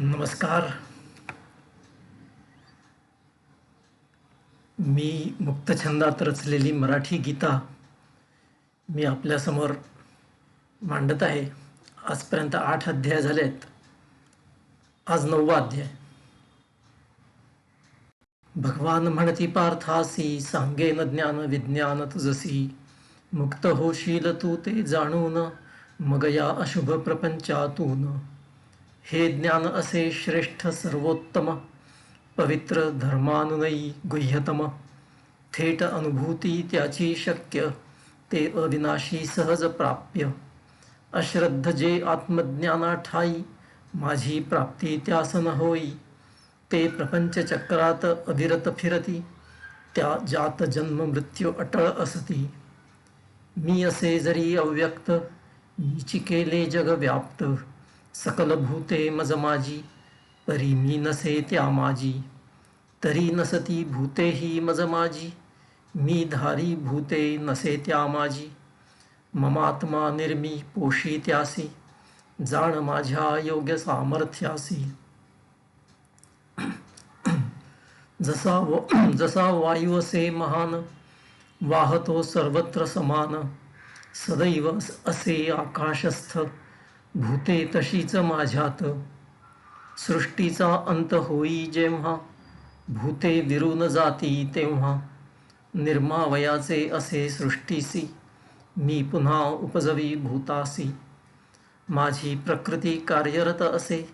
नमस्कार. मी मुक्तछंदात रचलेली मराठी गीता मी आपल्यासमोर मांडत आहे. आजपर्यंत आठ अध्याय झालेत. आज नववा अध्याय. भगवान म्हणती पार्थासी सांगेन ज्ञान विज्ञान तुझसी. मुक्त होशील तू ते जाणून मग या अशुभ प्रपंचातून. हे ज्ञान असे श्रेष्ठ सर्वोत्तम, पवित्र धर्मानुनयी गुह्यतम. थेट अनुभूती त्याची शक्य, ते अविनाशी सहज प्राप्य. अश्रद्ध जे आत्मज्ञाना ठाई माझी प्राप्ती त्यासन होई. ते प्रपंच चक्रात अविरत फिरती, त्या जात जन्म मृत्यू अटळ असती. मी असे जरी अव्यक्त मीची जग सकल भूते मज माझी परी मी नसे त्या माझी तरी नसती भूते ही मजमाजी मी धारी भूते नसे त्या माझी ममात्मा निर्मी पोशी त्यासी, जाण माझ्या योग्य सामर्थ्यासी। जसा व जसा वायू असे महान, वाहतो सर्वत्र समान। सदैव असे आकाशस्थ भूते तशीच माझ्यात. सृष्टीचा अंत होई जेव्हा, भूते विरून जाती तेव्हा. निर्मावयाचे असे सृष्टीसी, मी पुन्हा उपजवी भूतासी. माझी प्रकृती कार्यरत असे,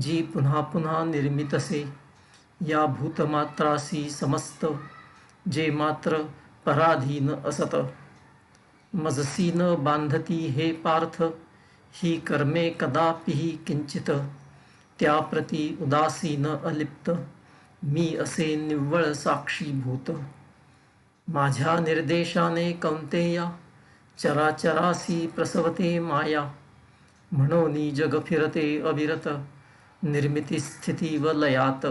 जी पुन्हा पुन्हा निर्मित असे या भूतमात्रासी समस्त, जे मात्र पराधीन असत. मजसी न बांधती हे पार्थ ही कर्मे कदापिही किंचित, त्याप्रती उदासीन अलिप्त। मी असे निव्वळ साक्षीभूत माझ्या निर्देशाने कौंतेया चराचरासी प्रसवते माया। म्हणून जग फिरते अविरत, निर्मिती स्थिती व लयात।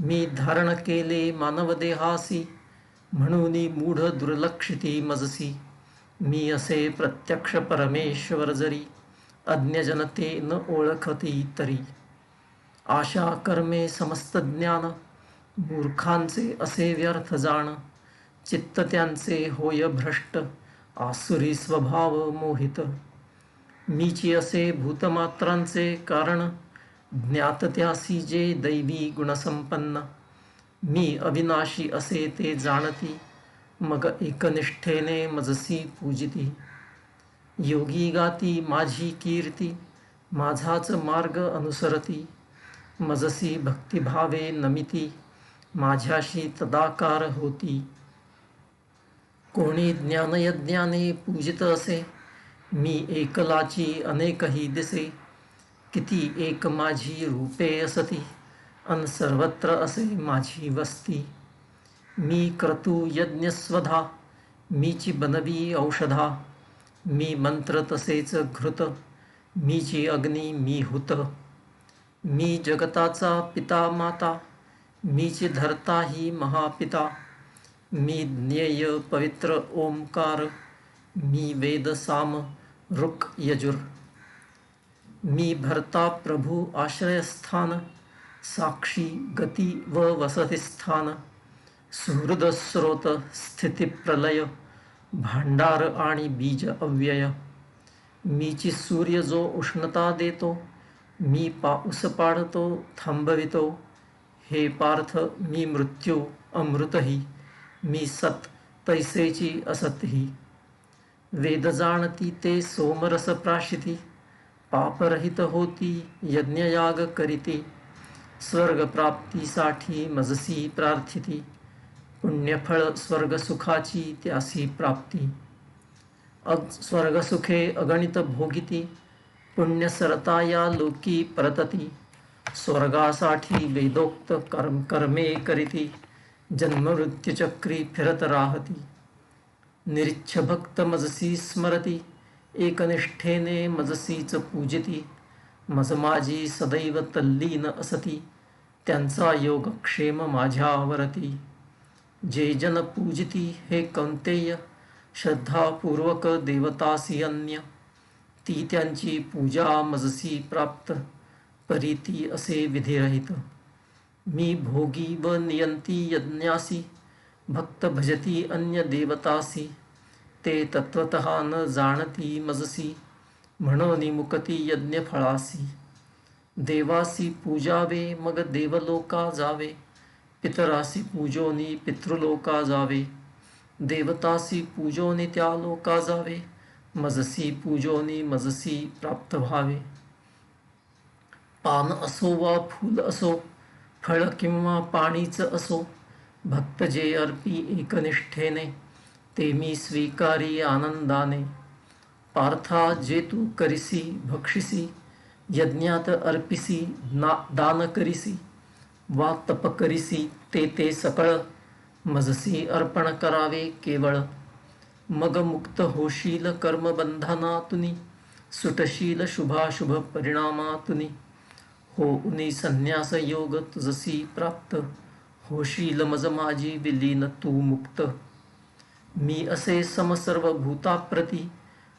मी धारण केले मानवदेहासी म्हणून मूढ दुर्लक्षिती मजसी। मी असे प्रत्यक्ष परमेश्वर जरी अज्ञजनते न ओळखती तरी आशा कर्मे समस्त ज्ञान मूर्खांचे असे व्यर्थ जाण चित्त त्यांचे होय भ्रष्ट आसुरी स्वभाव मोहित. मीची असे भूतमात्रांचे कारण ज्ञात त्यासी जे दैवी गुणसंपन्न. मी अविनाशी असे ते जाणती मग एकनिष्ठेने मजसी पूजिती. योगी गाती माझी कीर्ती माझाच मार्ग अनुसरती. मजसी भक्तिभावे नमिती माझ्याशी तदाकार होती. कोणी ज्ञानयज्ञाने पूजित असे मी एकलाची अनेकही दिसे. किती एक माझी रूपे असती अन सर्वत्र असे माझी वस्ती. मी क्रतू यज्ञस्वधा मीची बनवी औषधा मी मंत्र तसेच घृत मीची अग्नी मी हुत मी जगताचा पिता माता मीची धरता ही महापिता मी ज्ञेय पवित्र ओंकार मी वेद साम रुक यजुर मी भरता प्रभू आश्रयस्थान साक्षी गती व वसतिस्थान सुहृद स्रोत स्थिती प्रलय भांडार आणि बीज अव्यय। मीची सूर्य जो उष्णता देतो, मी पाऊस पाडतो, थांबवितो। हे पार्थ, मी मृत्यू अमृतही मी सत, तैसेची असतही वेद जाणती ते सोमरस प्राशिती। पापरहित होती, यज्ञयाग करीती। स्वर्गप्राप्तीसाठी मजसी प्रार्थिती। पुण्यफळ स्वर्गसुखाची त्यासी प्राप्ती। अग स्वर्गसुखे अगणित भोगिती, पुण्यसरता या लोकी परतती, स्वर्गासाठी वेदोक्त कर्म कर्मे करीती, जन्ममृत्युचक्री फिरत राहती। निरिच्छ भक्त मजसी स्मरती, एकनिष्ठेने मजसीच पूजिती मज माझी सदैव तल्लीन असती, त्यांचा योगक्षेम माझ्यावरती। जे जन पूजती हे कौंतेय श्रद्धापूर्वक देवतासी अन्य ती त्यांची पूजा मजसी प्राप्त परीती असे विधिरहित मी भोगी व नियंती यज्ञासी भक्त भजती अन्य देवतासी ते तत्वत न जाणती मजसी म्हणून मुकती यज्ञ फळासी देवासी पूजावे मग देवलोका जावे. पितरासी पूजो पूजोनी पितृलोका जावे देवतासी पूजोनी त्या लोका जावे मजसी पूजो पूजोनी मजसी प्राप्त व्हावे पान असो वा फूल असो, फळ किंवा पाणीच असो भक्त जे अर्पी एकनिष्ठेने, ते मी स्वीकारी आनंदाने। पार्था जे तू करिसी, भक्षिसी, यज्ञात अर्पिसी, ना दान करिसी। वा तप करिसी ते ते सकळ मजसी अर्पण करावे केवळ. मग मुक्त होशील कर्मबंधनातुनी सुटशील शुभाशुभ परिणामातुनी. हो उनी संन्यास योग तुझसी प्राप्त होशील मज माझी विलीन तू मुक्त. मी असे समसर्व भूताप्रती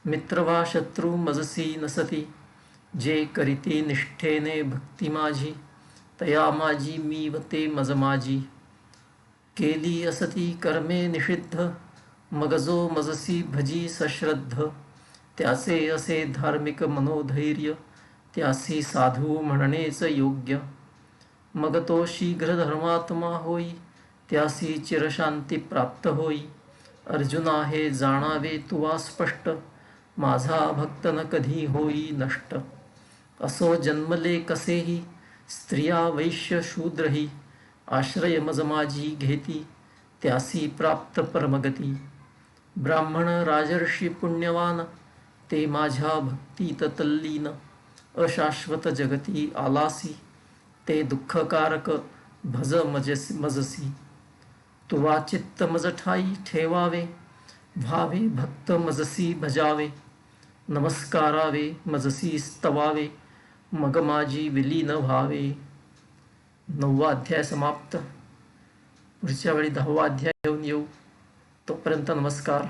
मित्र वा शत्रू मजसी नसती जे करीती निष्ठेने भक्ती माझी. तया माझी मी व ते मज माझी केली असती कर्मे निषिद्ध मग जो मजसी भजी सश्रद्ध. त्याचे असे धार्मिक मनोधैर्य त्यासी साधू म्हणणेच योग्य. मग तो शीघ्र धर्मात्मा होई त्यासी चिरशांती प्राप्त होई. अर्जुना हे जाणावे तुवा स्पष्ट माझा भक्त न कधी होई नष्ट? असो जन्मले कसेही स्त्रिया वैश्य शूद्र ही आश्रय मजमाजी घेती, त्यासी प्राप्त परमगती। ब्राह्मण राजर्षी पुण्यवान, ते माझ्या भक्तीत तल्लीन, अशाश्वत जगती आलासी, ते दुःखकारक भज मजसी मजसी। तुवा चित्त मजठाई ठेवावे, भावे भक्त मजसी भजावे, नमस्कारावे मजसी स्तवावे। मग माझी विलीन व्हावे. नववा अध्याय समाप्त. पुढच्या वेळी दहावा अध्याय घेऊन येऊ. तोपर्यंत नमस्कार.